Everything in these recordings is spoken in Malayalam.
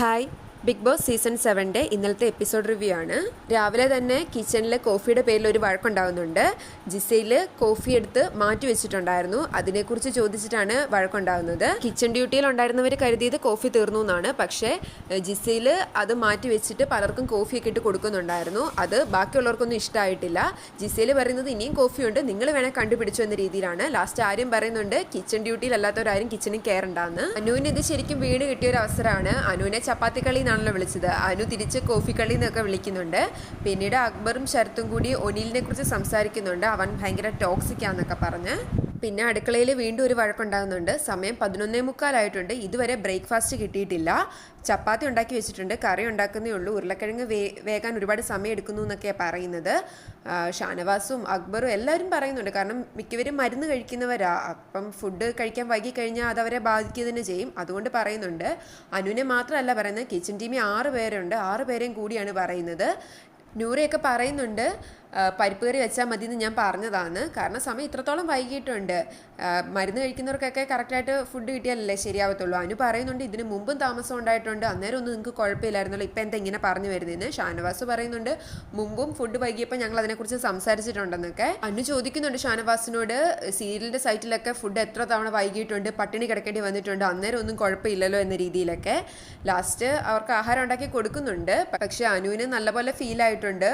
다. ബിഗ് ബോസ് സീസൺ സെവന്റെ ഇന്നലത്തെ എപ്പിസോഡ് റിവ്യൂ ആണ് രാവിലെ തന്നെ കിച്ചണിൽ കോഫിയുടെ പേരിൽ ഒരു വഴക്കുണ്ടാകുന്നുണ്ട് ജിസയിൽ കോഫി എടുത്ത് മാറ്റി വെച്ചിട്ടുണ്ടായിരുന്നു. അതിനെക്കുറിച്ച് ചോദിച്ചിട്ടാണ് വഴക്കുണ്ടാകുന്നത് കിച്ചൺ ഡ്യൂട്ടിയിൽ ഉണ്ടായിരുന്നവർ കരുതിയത് കോഫി തീർന്നു എന്നാണ്. പക്ഷേ ജിസയിൽ അത് മാറ്റി വെച്ചിട്ട് പലർക്കും കോഫിയൊക്കെ ഇട്ട് കൊടുക്കുന്നുണ്ടായിരുന്നു. അത് ബാക്കിയുള്ളവർക്കൊന്നും ഇഷ്ടമായിട്ടില്ല ജിസയിൽ പറയുന്നത് ഇനിയും കോഫിയുണ്ട് നിങ്ങൾ വേണേൽ കണ്ടുപിടിച്ചു എന്ന രീതിയിലാണ്. ലാസ്റ്റ് ആരും പറയുന്നുണ്ട് കിച്ചൺ ഡ്യൂട്ടിയിൽ അല്ലാത്തവരാരും കിച്ചണിൽ കയറണ്ടാന്ന് അനുവിന് ഇത് ശരിക്കും വീട് കിട്ടിയ ഒരു അവസരമാണ്. അനുവിനെ ചപ്പാത്തി കളി എന്നാണല്ലോ വിളിച്ചത്. അനു തിരിച്ച് കോഫി കളി എന്നൊക്കെ വിളിക്കുന്നുണ്ട്. പിന്നീട് അക്ബറും ശരത്തും കൂടി ഒനിലിനെ കുറിച്ച് സംസാരിക്കുന്നുണ്ട്. അവൻ ഭയങ്കര ടോക്സിക് ആന്നൊക്കെ പറഞ്ഞ്. പിന്നെ അടുക്കളയിൽ വീണ്ടും ഒരു വഴക്കുണ്ടാകുന്നുണ്ട്. സമയം പതിനൊന്നേ മുക്കാലായിട്ടുണ്ട് ഇതുവരെ ബ്രേക്ക്ഫാസ്റ്റ് കിട്ടിയിട്ടില്ല. ചപ്പാത്തി ഉണ്ടാക്കി വെച്ചിട്ടുണ്ട്. കറി ഉണ്ടാക്കുന്നേ ഉള്ളൂ. ഉരുളക്കിഴങ്ങ് വേ വേകാൻ ഒരുപാട് സമയം എടുക്കുന്നു എന്നൊക്കെയാണ് പറയുന്നത്. ഷാനവാസും അക്ബറും എല്ലാവരും പറയുന്നുണ്ട്. കാരണം മിക്കവരും മരുന്ന് കഴിക്കുന്നവരാ. അപ്പം ഫുഡ് കഴിക്കാൻ വൈകി കഴിഞ്ഞാൽ അതവരെ ബാധിക്കുക തന്നെ ചെയ്യും. അതുകൊണ്ട് പറയുന്നുണ്ട്. അനുവിനെ മാത്രമല്ല പറയുന്നത്. കിച്ചൺ ടീമിൽ ആറ് പേരുണ്ട്. ആറ് പേരെയും കൂടിയാണ് പറയുന്നത്. നൂറയൊക്കെ പറയുന്നുണ്ട്. പരിപ്പ് കറി വെച്ചാൽ മതി എന്ന് ഞാൻ പറഞ്ഞതാണ്. കാരണം സമയം ഇത്രത്തോളം വൈകിട്ടുണ്ട് ആ, മരുന്ന് കഴിക്കുന്നവർക്കൊക്കെ കറക്റ്റായിട്ട് ഫുഡ് കിട്ടിയാലല്ലേ ശരിയാവത്തുള്ളൂ. അനു പറയുന്നുണ്ട് ഇതിന് മുമ്പും താമസം ഉണ്ടായിട്ടുണ്ട്. അന്നേരം ഒന്നും നിങ്ങൾക്ക് കുഴപ്പമില്ലായിരുന്നല്ലോ. ഇപ്പം എന്താ ഇങ്ങനെ പറഞ്ഞു വരുന്നതെന്ന് ഷാനവാസ് പറയുന്നുണ്ട് മുമ്പും ഫുഡ് വൈകിയപ്പോൾ ഞങ്ങൾ അതിനെക്കുറിച്ച് സംസാരിച്ചിട്ടുണ്ടെന്നൊക്കെ. അനു ചോദിക്കുന്നുണ്ട് ഷാനവാസിനോട് സീരിയലിന്റെ സൈറ്റിലൊക്കെ ഫുഡ് എത്ര തവണ വൈകിയിട്ടുണ്ട്? പട്ടിണി കിടക്കേണ്ടി വന്നിട്ടുണ്ട്. അന്നേരം ഒന്നും കുഴപ്പമില്ലല്ലോ എന്ന രീതിയിലൊക്കെ. ലാസ്റ്റ് അവർക്ക് ആഹാരം ഉണ്ടാക്കി കൊടുക്കുന്നുണ്ട്. പക്ഷേ അനുവിന് നല്ലപോലെ ഫീൽ ആയിട്ടുണ്ട്.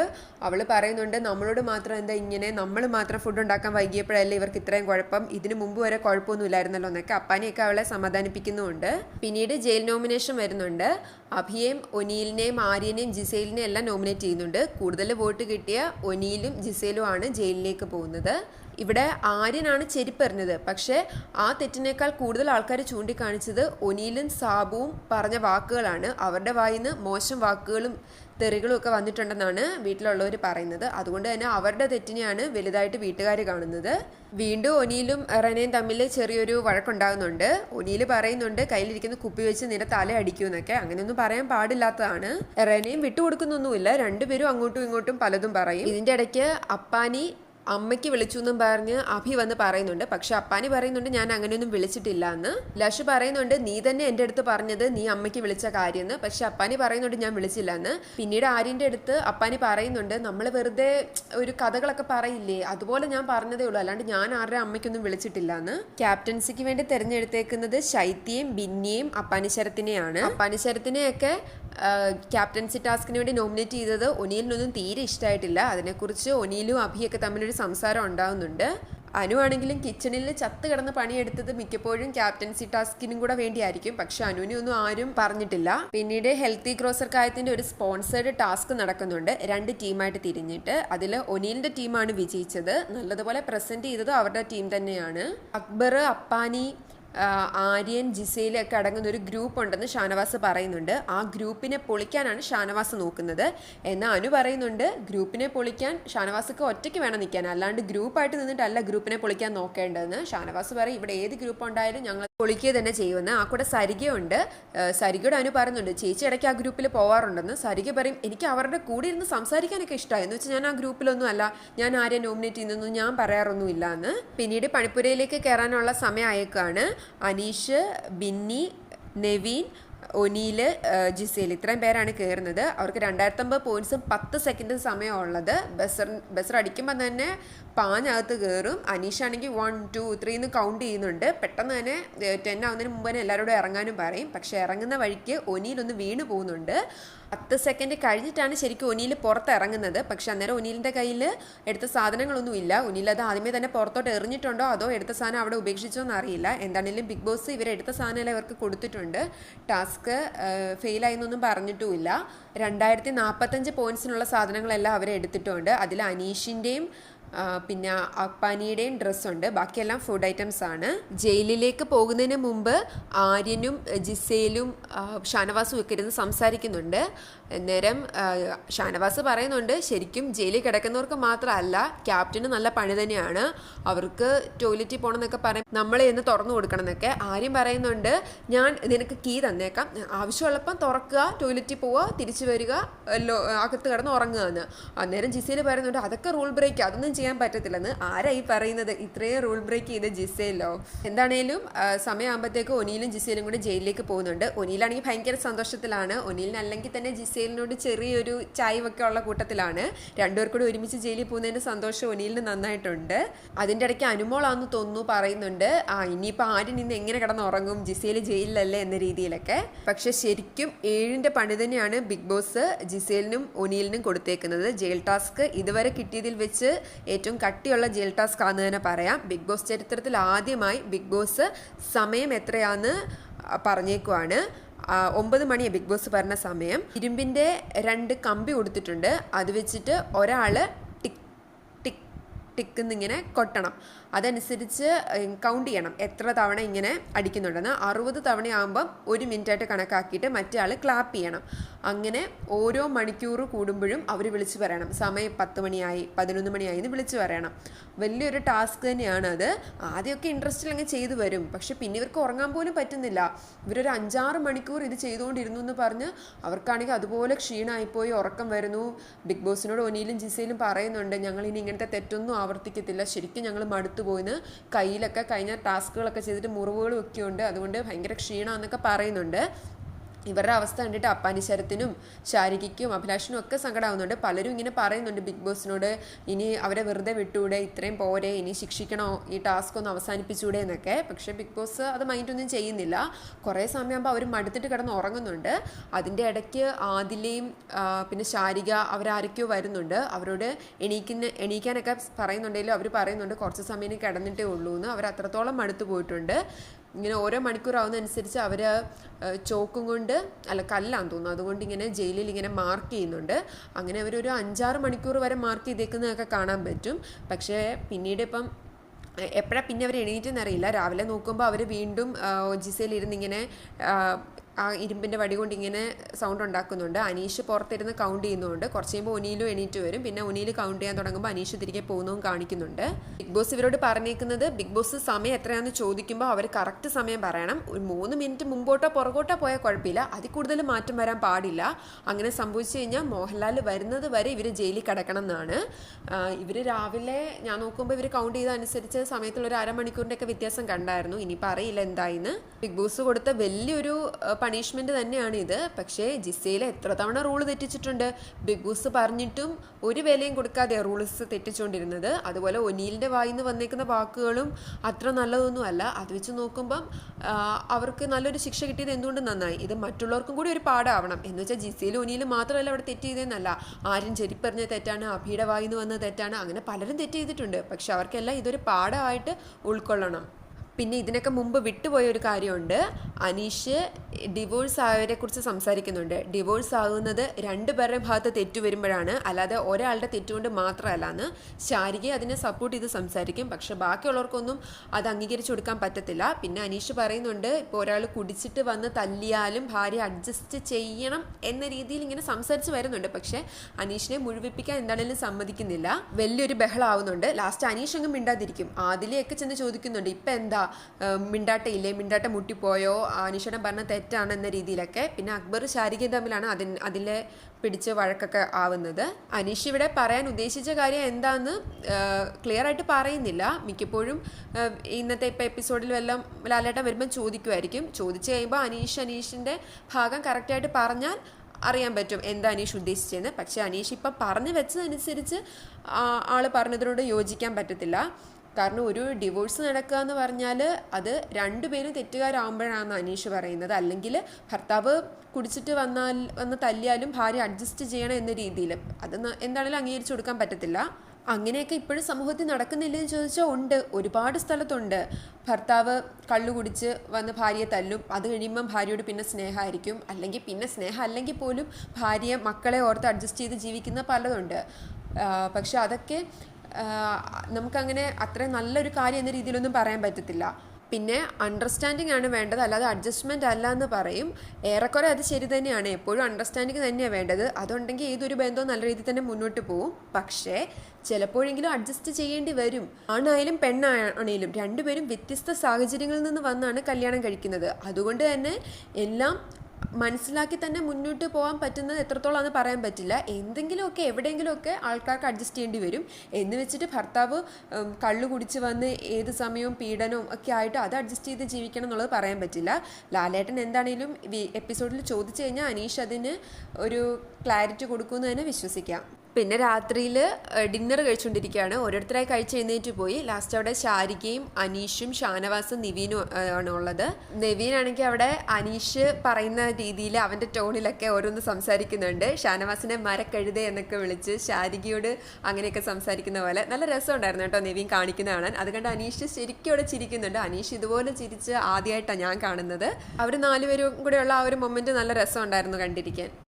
അവൾ പറയുന്നുണ്ട് നമ്മളോട് മാത്രം എന്താ ഇങ്ങനെ നമ്മൾ മാത്രം ഫുഡ് ഉണ്ടാക്കാൻ വൈകിയപ്പോഴല്ലേ ഇവർക്ക് ഇത്രയും കുഴപ്പം? ഇതിന് മുമ്പ് വരെ കുഴപ്പമൊന്നുമില്ലായിരുന്നല്ലോ എന്നൊക്കെ അപ്പാനെയൊക്കെ അവളെ സമാധാനിപ്പിക്കുന്നുമുണ്ട്. പിന്നീട് ജയിൽ നോമിനേഷൻ വരുന്നുണ്ട്. അഭിയേയും ഒനീലിനെയും ആര്യനെയും ജിസേലിനെയും എല്ലാം നോമിനേറ്റ് ചെയ്യുന്നുണ്ട്. കൂടുതൽ വോട്ട് കിട്ടിയ ഒനീലും ജിസേലും ആണ് ജയിലിലേക്ക് പോകുന്നത്. ഇവിടെ ആര്യനാണ് ചെരിപ്പെറിഞ്ഞത്. പക്ഷേ ആ തെറ്റിനേക്കാൾ കൂടുതൽ ആൾക്കാർ ചൂണ്ടിക്കാണിച്ചത് ഒനീലും സാബുവും പറഞ്ഞ വാക്കുകളാണ്. അവരുടെ വായിന്ന് മോശം വാക്കുകളും തെറികളും ഒക്കെ വന്നിട്ടുണ്ടെന്നാണ് വീട്ടിലുള്ളവർ പറയുന്നത്. അതുകൊണ്ട് തന്നെ അവരുടെ തെറ്റിനെയാണ് വലുതായിട്ട് വീട്ടുകാർ കാണുന്നത്. വീണ്ടും ഒനിയിലും റെനയും തമ്മിൽ ചെറിയൊരു വഴക്കുണ്ടാകുന്നുണ്ട്. ഒനിയിൽ പറയുന്നുണ്ട് കയ്യിലിരിക്കുന്ന കുപ്പി വെച്ച് നിന്റെ തല അടിക്കുമെന്നൊക്കെ. അങ്ങനെയൊന്നും പറയാൻ പാടില്ലാത്തതാണ്. റെനയും വിട്ടുകൊടുക്കുന്നൊന്നുമില്ല. രണ്ടുപേരും അങ്ങോട്ടും ഇങ്ങോട്ടും പലതും പറയും. ഇതിന്റെ ഇടയ്ക്ക് അപ്പാനി അമ്മയ്ക്ക് വിളിച്ചു എന്നും പറഞ്ഞ് അഭി വന്ന് പറയുന്നുണ്ട്. പക്ഷെ അപ്പാനി പറയുന്നുണ്ട് ഞാൻ അങ്ങനെയൊന്നും വിളിച്ചിട്ടില്ല എന്ന്. ലഷ് പറയുന്നുണ്ട് നീ തന്നെ എന്റെ അടുത്ത് പറഞ്ഞത് നീ അമ്മയ്ക്ക് വിളിച്ച കാര്യം എന്ന് പക്ഷെ അപ്പാനി പറയുന്നുണ്ട് ഞാൻ വിളിച്ചില്ല എന്ന്. പിന്നീട് ആര്യന്റെ അടുത്ത് അപ്പാനി പറയുന്നുണ്ട് നമ്മൾ വെറുതെ ഒരു കഥകളൊക്കെ പറയില്ലേ? അതുപോലെ ഞാൻ പറഞ്ഞതേ ഉള്ളൂ. അല്ലാണ്ട് ഞാൻ ആരുടെ അമ്മയ്ക്കൊന്നും വിളിച്ചിട്ടില്ല എന്ന്. ക്യാപ്റ്റൻസിക്ക് വേണ്ടി തിരഞ്ഞെടുത്തേക്കുന്നത് ശൈത്യയും ബിന്നിയും അപ്പാനിശരത്തിനെയാണ് അപ്പാനിശരത്തിനെയൊക്കെ ക്യാപ്റ്റൻസി ടാസ്കിന് വേണ്ടി നോമിനേറ്റ് ചെയ്തത് ഒനീലിനൊന്നും തീരെ ഇഷ്ടമായിട്ടില്ല അതിനെക്കുറിച്ച് ഒനീലും അഭിയൊക്കെ തമ്മിലൊരു സംസാരം ഉണ്ടാകുന്നുണ്ട് അനുവാണെങ്കിലും കിച്ചണിൽ ചത്ത് കിടന്ന് പണിയെടുത്തത് മിക്കപ്പോഴും ക്യാപ്റ്റൻസി ടാസ്കിനും കൂടെ വേണ്ടിയായിരിക്കും. പക്ഷെ അനുവിനെ ഒന്നും ആരും പറഞ്ഞിട്ടില്ല. പിന്നീട് ഹെൽത്തി ഗ്രോസർ കായത്തിന്റെ ഒരു സ്പോൺസേഡ് ടാസ്ക് നടക്കുന്നുണ്ട്. രണ്ട് ടീമായിട്ട് തിരിഞ്ഞിട്ട്. അതിൽ ഒനീലിന്റെ ടീമാണ് വിജയിച്ചത്. നല്ലതുപോലെ പ്രസന്റ് ചെയ്തത് അവരുടെ ടീം തന്നെയാണ്. അക്ബർ അപ്പാനി ആര്യൻ ജിസയിലൊക്കെ അടങ്ങുന്ന ഒരു ഗ്രൂപ്പ് ഉണ്ടെന്ന് ഷാനവാസ് പറയുന്നുണ്ട്. ആ ഗ്രൂപ്പിനെ പൊളിക്കാനാണ് ഷാനവാസ് നോക്കുന്നത്. എന്നാൽ അനു പറയുന്നുണ്ട് ഗ്രൂപ്പിനെ പൊളിക്കാൻ ഷാനവാസക്ക് ഒറ്റയ്ക്ക് വേണം നിൽക്കാൻ. അല്ലാണ്ട് ഗ്രൂപ്പായിട്ട് നിന്നിട്ടല്ല ഗ്രൂപ്പിനെ പൊളിക്കാൻ നോക്കേണ്ടതെന്ന്. ഷാനവാസ് പറയും ഇവിടെ ഏത് ഗ്രൂപ്പ് ഉണ്ടായാലും ഞങ്ങൾ പൊളിക്കുക തന്നെ ചെയ്യുമെന്ന്. ആ കൂടെ സരികയുണ്ട്. സരികയുടെ അനു പറയുന്നുണ്ട് ചേച്ചി ഇടയ്ക്ക് ആ ഗ്രൂപ്പിൽ പോവാറുണ്ടെന്ന്. സരിക പറയും എനിക്ക് അവരുടെ കൂടെ ഇരുന്ന് സംസാരിക്കാനൊക്കെ ഇഷ്ടമായി എന്ന് വെച്ചാൽ ഞാൻ ആ ഗ്രൂപ്പിലൊന്നും അല്ല. ഞാൻ ആരെ നോമിനേറ്റ് ചെയ്യുന്നൊന്നും ഞാൻ പറയാറൊന്നുമില്ല എന്ന് പിന്നീട് പണിപ്പുരയിലേക്ക് കയറാനുള്ള സമയം അയക്കാണ് അനീഷ് ബിന്നി നെവീൻ ഒനീൽ ജിസേൽ ഇത്രയും പേരാണ് കയറുന്നത്. അവർക്ക് രണ്ടായിരത്തൊമ്പത് പോയിന്റ്സും പത്ത് സെക്കൻഡും സമയമുള്ളത്. ബസർ ബസർ അടിക്കുമ്പോൾ തന്നെ പാഞ്ഞകത്ത് കയറും അനീഷ് ആണെങ്കിൽ വൺ ടു ത്രീ എന്ന് കൗണ്ട് ചെയ്യുന്നുണ്ട്. പെട്ടെന്ന് തന്നെ ടെൻ ആവുന്നതിന് മുമ്പ് തന്നെ എല്ലാവരോടും ഇറങ്ങാനും പറയും. പക്ഷേ ഇറങ്ങുന്ന വഴിക്ക് ഒനിയിലൊന്ന് വീണ് പോകുന്നുണ്ട്. പത്ത് സെക്കൻഡ് കഴിഞ്ഞിട്ടാണ് ശരിക്കും ഒനിയിൽ പുറത്ത് ഇറങ്ങുന്നത്. പക്ഷെ അന്നേരം ഒനിയിലിന്റെ കയ്യിൽ എടുത്ത സാധനങ്ങളൊന്നും ഇല്ല. ഒനീൽ അത് ആദ്യമേ തന്നെ പുറത്തോട്ട് എറിഞ്ഞിട്ടുണ്ടോ? അതോ എടുത്ത സാധനം അവിടെ ഉപേക്ഷിച്ചോ എന്നറിയില്ല. എന്താണെങ്കിലും ബിഗ് ബോസ് ഇവരെടുത്ത സാധനമെല്ലാം ഇവർക്ക് കൊടുത്തിട്ടുണ്ട്. ടാസ്ക് ഫെയിലായി എന്നൊന്നും പറഞ്ഞിട്ടുമില്ല. രണ്ടായിരത്തി നാൽപ്പത്തഞ്ച് പോയിന്റ്സിനുള്ള സാധനങ്ങളെല്ലാം അവർ എടുത്തിട്ടുണ്ട് അതിൽ അനീഷിന്റെയും പിന്നെ അപ്പാനിയുടെയും ഡ്രസ്സുണ്ട്. ബാക്കിയെല്ലാം ഫുഡ് ഐറ്റംസ് ആണ്. ജയിലിലേക്ക് പോകുന്നതിന് മുമ്പ് ആര്യനും ജിസയിലും ഷാനവാസും ഒക്കെ ഇരുന്ന് സംസാരിക്കുന്നുണ്ട്. അന്നേരം ഷാനവാസ് പറയുന്നുണ്ട് ശരിക്കും ജയിലിൽ കിടക്കുന്നവർക്ക് മാത്രമല്ല ക്യാപ്റ്റന് നല്ല പണി തന്നെയാണ്. അവർക്ക് ടോയ്ലറ്റിൽ പോകണം എന്നൊക്കെ പറയും നമ്മളെ എന്ന് തുറന്നു കൊടുക്കണം എന്നൊക്കെ ആര്യം പറയുന്നുണ്ട് ഞാൻ നിനക്ക് കീ തന്നേക്കാം. ആവശ്യമുള്ളപ്പം തുറക്കുക ടോയ്ലറ്റിൽ പോവുക തിരിച്ചു വരിക അകത്ത് കിടന്ന് ഉറങ്ങുക എന്ന്. അന്നേരം ജിസയിൽ പറയുന്നുണ്ട് അതൊക്കെ റൂൾ ബ്രേക്ക് അതൊന്നും ചെയ്യാൻ പറ്റത്തില്ലെന്ന് ആരായി പറയുന്നത്? ഇത്രയും റൂൾ ബ്രേക്ക് ചെയ്ത ജിസയിലോ എന്താണേലും സമയമാകുമ്പോഴത്തേക്ക് ഒനിയിലും ജിസയിലും കൂടി ജയിലിലേക്ക് പോകുന്നുണ്ട്. ഒനിയിലാണെങ്കിൽ ഭയങ്കര സന്തോഷത്തിലാണ്. ഒനിയിലിന് അല്ലെങ്കിൽ തന്നെ ജിസയിലിനോട് ചെറിയൊരു ചായവൊക്കെ ഉള്ള കൂട്ടത്തിലാണ്. രണ്ടുപേർ കൂടി ഒരുമിച്ച് ജയിലിൽ പോകുന്നതിന്റെ സന്തോഷം ഒനിയിലിന് നന്നായിട്ടുണ്ട്. അതിന്റെ ഇടയ്ക്ക് അനുമോളാന്ന് തോന്നുന്നു പറയുന്നുണ്ട്. ആ ഇനിയിപ്പോൾ ആരും നിന്ന് എങ്ങനെ കിടന്നുറങ്ങും? ജിസയിൽ ജയിലിലല്ലേ എന്ന രീതിയിലൊക്കെ. പക്ഷെ ശരിക്കും ഏഴിന്റെ പണി തന്നെയാണ് ബിഗ് ബോസ് ജിസേലിനും ഒനിയിലിനും കൊടുത്തേക്കുന്നത്. ജയിൽ ടാസ്ക് ഇതുവരെ കിട്ടിയതിൽ വെച്ച് ഏറ്റവും കട്ടിയുള്ള ജയിൽ ടാസ്ക് ആണെന്ന് തന്നെ പറയാം. ബിഗ് ബോസ് ചരിത്രത്തിൽ ആദ്യമായി ബിഗ് ബോസ് സമയം എത്രയാന്ന് പറഞ്ഞേക്കുവാണ്. ഒമ്പത് മണിയാണ് ബിഗ് ബോസ് പറഞ്ഞ സമയം. ഇരുമ്പിന്റെ രണ്ട് കമ്പി കൊടുത്തിട്ടുണ്ട് അത് വെച്ചിട്ട് ഒരാൾ ടിക്ക് ഇങ്ങനെ കൊട്ടണം. അതനുസരിച്ച് കൗണ്ട് ചെയ്യണം. എത്ര തവണ ഇങ്ങനെ അടിക്കുന്നുണ്ടെന്ന്. അറുപത് തവണയാകുമ്പം ഒരു മിനിറ്റായിട്ട് കണക്കാക്കിയിട്ട് മറ്റേ ആൾ ക്ലാപ്പ് ചെയ്യണം. അങ്ങനെ ഓരോ മണിക്കൂർ കൂടുമ്പോഴും അവർ വിളിച്ചു പറയണം. സമയം പത്ത് മണിയായി പതിനൊന്ന് മണിയായി എന്ന് വിളിച്ചു പറയണം. വലിയൊരു ടാസ്ക് തന്നെയാണ് അത്. ആദ്യമൊക്കെ ഇൻട്രസ്റ്റിൽ അങ്ങ് ചെയ്തു വരും. പക്ഷെ പിന്നെ ഇവർക്ക് ഉറങ്ങാൻ പോലും പറ്റുന്നില്ല. ഇവരൊരു അഞ്ചാറ് മണിക്കൂർ ഇത് ചെയ്തുകൊണ്ടിരുന്നു എന്ന് പറഞ്ഞ് അവർക്കാണെങ്കിൽ അതുപോലെ ക്ഷീണമായിപ്പോയി ഉറക്കം വരുന്നു. ബിഗ് ബോസിനോട് ഒനിയിലും ജിസയിലും പറയുന്നുണ്ട് ഞങ്ങൾ ഇനി ഇങ്ങനത്തെ തെറ്റൊന്നും ആവർത്തിക്കത്തില്ല. ശരിക്കും ഞങ്ങൾ മടുത്തു പോയിന്ന്. കയ്യിലൊക്കെ കഴിഞ്ഞ ടാസ്കുകളൊക്കെ ചെയ്തിട്ട് മുറിവുകളും ഒക്കെ ഉണ്ട് അതുകൊണ്ട് ഭയങ്കര ക്ഷീണമെന്നൊക്കെ പറയുന്നുണ്ട്. ഇവരുടെ അവസ്ഥ കണ്ടിട്ട് അപ്പാനിശ്വരത്തിനും ശാരികയ്ക്കും അഭിലാഷിനും ഒക്കെ സങ്കടമാവുന്നുണ്ട് പലരും ഇങ്ങനെ പറയുന്നുണ്ട് ബിഗ് ബോസിനോട് ഇനി അവരെ വെറുതെ വിട്ടൂടെ ഇത്രയും പോരെ ഇനി ശിക്ഷിക്കണോ ഈ ടാസ്ക് ഒന്ന് അവസാനിപ്പിച്ചൂടെ എന്നൊക്കെ. പക്ഷേ ബിഗ് ബോസ് അത് മൈൻഡൊന്നും ചെയ്യുന്നില്ല. കുറേ സമയമാകുമ്പോൾ അവർ മടുത്തിട്ട് കിടന്ന് ഉറങ്ങുന്നുണ്ട്. അതിന്റെ ഇടയ്ക്ക് ആദിലയും പിന്നെ ശാരിക അവരാരൊക്കെയോ വരുന്നുണ്ട്. അവരോട് എണീക്കുന്ന എണീക്കാനൊക്കെ പറയുന്നുണ്ടെങ്കിലും അവർ പറയുന്നുണ്ട് കുറച്ച് സമയം കിടന്നിട്ടേ ഉള്ളൂ എന്ന് അവർ അത്രത്തോളം മടുത്തു പോയിട്ടുണ്ട്. ഇങ്ങനെ ഓരോ മണിക്കൂർ ആവുന്നതനുസരിച്ച് അവർ ചോക്കും കൊണ്ട് അല്ല കല്ലാന്ന് തോന്നുന്നു. അതുകൊണ്ട് ഇങ്ങനെ ജയിലിൽ ഇങ്ങനെ മാർക്ക് ചെയ്യുന്നുണ്ട്. അങ്ങനെ അവരൊരു അഞ്ചാറ് മണിക്കൂർ വരെ മാർക്ക് ചെയ്തേക്കുന്നതൊക്കെ കാണാൻ പറ്റും. പക്ഷേ പിന്നീട് ഇപ്പം എപ്പോഴാണ് പിന്നെ അവർ എണീറ്റെന്നറിയില്ല. രാവിലെ നോക്കുമ്പോൾ അവർ വീണ്ടും ജിസയിലിരുന്ന് ഇങ്ങനെ ആ, ഇരുമ്പിന്റെ വടി കൊണ്ട് ഇങ്ങനെ സൗണ്ട് ഉണ്ടാക്കുന്നുണ്ട്. അനീഷ് പുറത്തിരുന്ന് കൗണ്ട് ചെയ്യുന്നുണ്ട്. കുറച്ച് കഴിയുമ്പോൾ ഒനിയിലും എണീറ്റ് വരും. പിന്നെ ഒനിയിൽ കൗണ്ട് ചെയ്യാൻ തുടങ്ങുമ്പോൾ അനീഷ് തിരികെ പോകുന്നതും കാണിക്കുന്നുണ്ട്. ബിഗ് ബോസ് ഇവരോട് പറഞ്ഞേക്കുന്നത് ബിഗ് ബോസ് സമയം എത്രയാണെന്ന് ചോദിക്കുമ്പോൾ അവർ കറക്റ്റ് സമയം പറയണം. ഒരു മൂന്ന് മിനിറ്റ് മുമ്പോട്ടോ പുറകോട്ടോ പോയാൽ കുഴപ്പമില്ല. അതിൽ കൂടുതൽ മാറ്റം വരാൻ പാടില്ല. അങ്ങനെ സംഭവിച്ചു കഴിഞ്ഞാൽ മോഹൻലാൽ വരുന്നത് വരെ ഇവർ ജയിലിൽ കിടക്കണം എന്നാണ്. ഇവർ രാവിലെ ഞാൻ നോക്കുമ്പോൾ ഇവർ കൗണ്ട് ചെയ്ത അനുസരിച്ച് സമയത്തുള്ള ഒരു അരമണിക്കൂറിന്റെയൊക്കെ വ്യത്യാസം കണ്ടായിരുന്നു. ഇനിയിപ്പോൾ അറിയില്ല എന്തായിന്ന്. ബിഗ് ബോസ് കൊടുത്ത വലിയൊരു പണിഷ്മെന്റ് തന്നെയാണ് ഇത് പക്ഷേ ജിസയിൽ എത്ര തവണ റൂൾ തെറ്റിച്ചിട്ടുണ്ട്? ബിഗ് ബോസ് പറഞ്ഞിട്ടും ഒരു വിലയും കൊടുക്കാതെ റൂൾസ് തെറ്റിച്ചുകൊണ്ടിരുന്നത് അതുപോലെ ഒനീലിന്റെ വായിൽ നിന്ന് വന്നേക്കുന്ന വാക്കുകളും അത്ര നല്ലതൊന്നും അല്ല. അത് വെച്ച് നോക്കുമ്പം അവർക്ക് നല്ലൊരു ശിക്ഷ കിട്ടിയത് എന്തുകൊണ്ട് നന്നായി? ഇത് മറ്റുള്ളവർക്കും കൂടി ഒരു പാടാവണം. എന്ന് വെച്ചാൽ ജിസയിലും ഒനീലും മാത്രമല്ല അവിടെ തെറ്റ് ചെയ്തതെന്നല്ല. ആരും ചെരിപ്പറിഞ്ഞ തെറ്റാണ് അഭിയുടെ വായിൽ നിന്ന് വന്ന തെറ്റാണ് അങ്ങനെ പലരും തെറ്റ് ചെയ്തിട്ടുണ്ട്. പക്ഷെ അവർക്കെല്ലാം ഇതൊരു പാഠമായിട്ട് ഉൾക്കൊള്ളണം. പിന്നെ ഇതിനൊക്കെ മുമ്പ് വിട്ടുപോയ ഒരു കാര്യമുണ്ട്. അനീഷ് ഡിവോഴ്സ് ആയവരെ കുറിച്ച് സംസാരിക്കുന്നുണ്ട്. ഡിവോഴ്സ് ആകുന്നത് രണ്ടുപേരുടെ ഭാഗത്ത് തെറ്റ് വരുമ്പോഴാണ്. അല്ലാതെ ഒരാളുടെ തെറ്റുകൊണ്ട് മാത്രമല്ല എന്ന് ശാരികയെ അതിനെ സപ്പോർട്ട് ചെയ്ത് സംസാരിക്കും. പക്ഷെ ബാക്കിയുള്ളവർക്കൊന്നും അത് അംഗീകരിച്ചു കൊടുക്കാൻ പറ്റത്തില്ല. പിന്നെ അനീഷ് പറയുന്നുണ്ട് ഇപ്പോൾ ഒരാൾ കുടിച്ചിട്ട് വന്ന് തല്ലിയാലും ഭാര്യ അഡ്ജസ്റ്റ് ചെയ്യണം എന്ന രീതിയിൽ ഇങ്ങനെ സംസാരിച്ച് വരുന്നുണ്ട്. പക്ഷെ അനീഷിനെ മുഴുവിപ്പിക്കാൻ എന്താണെങ്കിലും സമ്മതിക്കുന്നില്ല. വലിയൊരു ബഹളമാവുന്നുണ്ട് ലാസ്റ്റ് അനീഷ് അങ്ങ് മിണ്ടാതിരിക്കും. ആദിലെയൊക്കെ ചെന്ന് ചോദിക്കുന്നുണ്ട് ഇപ്പം എന്താ ഏഹ് മിണ്ടാട്ട മുട്ടിപ്പോയോ? അനീഷയുടെ പറഞ്ഞ തെറ്റാണ് എന്ന രീതിയിലൊക്കെ പിന്നെ അക്ബർ ശാരികയും തമ്മിലാണ് അതിന് അതിലെ പിടിച്ച് വഴക്കൊക്കെ ആവുന്നത്. അനീഷ് ഇവിടെ പറയാൻ ഉദ്ദേശിച്ച കാര്യം എന്താന്ന് ക്ലിയർ ആയിട്ട് പറയുന്നില്ല. മിക്കപ്പോഴും ഇന്നത്തെ ഇപ്പം എപ്പിസോഡിൽ വല്ലതും ലാലേട്ടൻ വരുമ്പം ചോദിക്കുമായിരിക്കും ചോദിച്ചു കഴിയുമ്പോൾ അനീഷ് അനീഷിന്റെ ഭാഗം കറക്റ്റായിട്ട് പറഞ്ഞാൽ അറിയാൻ പറ്റും എന്താ അനീഷ് ഉദ്ദേശിച്ചതെന്ന്. പക്ഷേ അനീഷ് ഇപ്പം പറഞ്ഞു വെച്ചതനുസരിച്ച് ആൾ പറഞ്ഞതിനോട് യോജിക്കാൻ പറ്റത്തില്ല. കാരണം ഒരു ഡിവോഴ്സ് നടക്കുക എന്ന് പറഞ്ഞാൽ അത് രണ്ടുപേരും തെറ്റുകാരാകുമ്പോഴാണ് അനീഷ് പറയുന്നത്. അല്ലെങ്കിൽ ഭർത്താവ് കുടിച്ചിട്ട് വന്നാൽ വന്ന് തല്ലിയാലും ഭാര്യ അഡ്ജസ്റ്റ് ചെയ്യണം എന്ന രീതിയിൽ. അത് എന്താണെങ്കിലും അംഗീകരിച്ചു കൊടുക്കാൻ പറ്റത്തില്ല. അങ്ങനെയൊക്കെ ഇപ്പോഴും സമൂഹത്തിൽ നടക്കുന്നില്ലെന്ന് ചോദിച്ചാൽ ഉണ്ട്. ഒരുപാട് സ്ഥലത്തുണ്ട്. ഭർത്താവ് കള്ളു കുടിച്ച് വന്ന് ഭാര്യയെ തല്ലും. അത് കഴിയുമ്പം ഭാര്യയോട് പിന്നെ സ്നേഹമായിരിക്കും. അല്ലെങ്കിൽ പിന്നെ സ്നേഹം അല്ലെങ്കിൽ പോലും ഭാര്യ മക്കളെ ഓർത്ത് അഡ്ജസ്റ്റ് ചെയ്ത് ജീവിക്കുന്ന പലതുണ്ട്. പക്ഷെ അതൊക്കെ നമുക്കങ്ങനെ അത്രയും നല്ലൊരു കാര്യം എന്ന രീതിയിലൊന്നും പറയാൻ പറ്റത്തില്ല. പിന്നെ അണ്ടർസ്റ്റാൻഡിങ് ആണ് വേണ്ടത്. അല്ലാതെ അഡ്ജസ്റ്റ്മെന്റ് അല്ല എന്ന് പറയും. ഏറെക്കുറെ അത് ശരി തന്നെയാണ്. എപ്പോഴും അണ്ടർസ്റ്റാൻഡിങ് തന്നെയാണ് വേണ്ടത്. അതുണ്ടെങ്കിൽ ഏതൊരു ബന്ധവും നല്ല രീതിയിൽ തന്നെ മുന്നോട്ട് പോകും പക്ഷേ ചിലപ്പോഴെങ്കിലും അഡ്ജസ്റ്റ് ചെയ്യേണ്ടി വരും. ആണായാലും പെണ്ണാണേലും രണ്ടുപേരും വ്യത്യസ്ത സാഹചര്യങ്ങളിൽ നിന്ന് വന്നാണ് കല്യാണം കഴിക്കുന്നത്. അതുകൊണ്ട് തന്നെ എല്ലാം മനസ്സിലാക്കി തന്നെ മുന്നോട്ട് പോകാൻ പറ്റുന്നത് എത്രത്തോളാന്ന് പറയാൻ പറ്റില്ല. എന്തെങ്കിലുമൊക്കെ എവിടെയെങ്കിലുമൊക്കെ ആൾക്കാർക്ക് അഡ്ജസ്റ്റ് ചെയ്യേണ്ടി വരും. എന്ന് വെച്ചിട്ട് ഭർത്താവ് കള്ളു കുടിച്ച് വന്ന് ഏത് സമയവും പീഡനവും ഒക്കെ ആയിട്ട് അത് അഡ്ജസ്റ്റ് ചെയ്ത് ജീവിക്കണം എന്നുള്ളത് പറയാൻ പറ്റില്ല. ലാലേട്ടൻ എന്താണേലും എപ്പിസോഡിൽ ചോദിച്ചു കഴിഞ്ഞാൽ അനീഷ് അതിന് ഒരു ക്ലാരിറ്റി കൊടുക്കുമെന്ന് തന്നെ വിശ്വസിക്കാം. പിന്നെ രാത്രിയിൽ ഡിന്നർ കഴിച്ചുകൊണ്ടിരിക്കുകയാണ് ഓരോരുത്തരായി കഴിച്ച് എഴുന്നേറ്റ് പോയി. ലാസ്റ്റ് അവിടെ ശാരികയും അനീഷും ഷാനവാസും നിവീനും ആണ് ഉള്ളത്. നവീനാണെങ്കിൽ അവിടെ അനീഷ് പറയുന്ന രീതിയിൽ അവന്റെ ടോണിലൊക്കെ ഓരോന്ന് സംസാരിക്കുന്നുണ്ട്. ഷാനവാസിനെ മരക്കഴുത എന്നൊക്കെ വിളിച്ച് ശാരികയോട് അങ്ങനെയൊക്കെ സംസാരിക്കുന്ന പോലെ. നല്ല രസമുണ്ടായിരുന്നു കേട്ടോ നവീൻ കാണിക്കുന്ന കാണാൻ. അത് കണ്ട് അനീഷ് ശരിക്കും അവിടെ ചിരിക്കുന്നുണ്ട്. അനീഷ് ഇതുപോലെ ചിരിച്ച് ആദ്യമായിട്ടാണ് ഞാൻ കാണുന്നത്. അവർ നാലുപേരും കൂടെയുള്ള ആ ഒരു മൊമെന്റ് നല്ല രസമുണ്ടായിരുന്നു കണ്ടിരിക്കാൻ.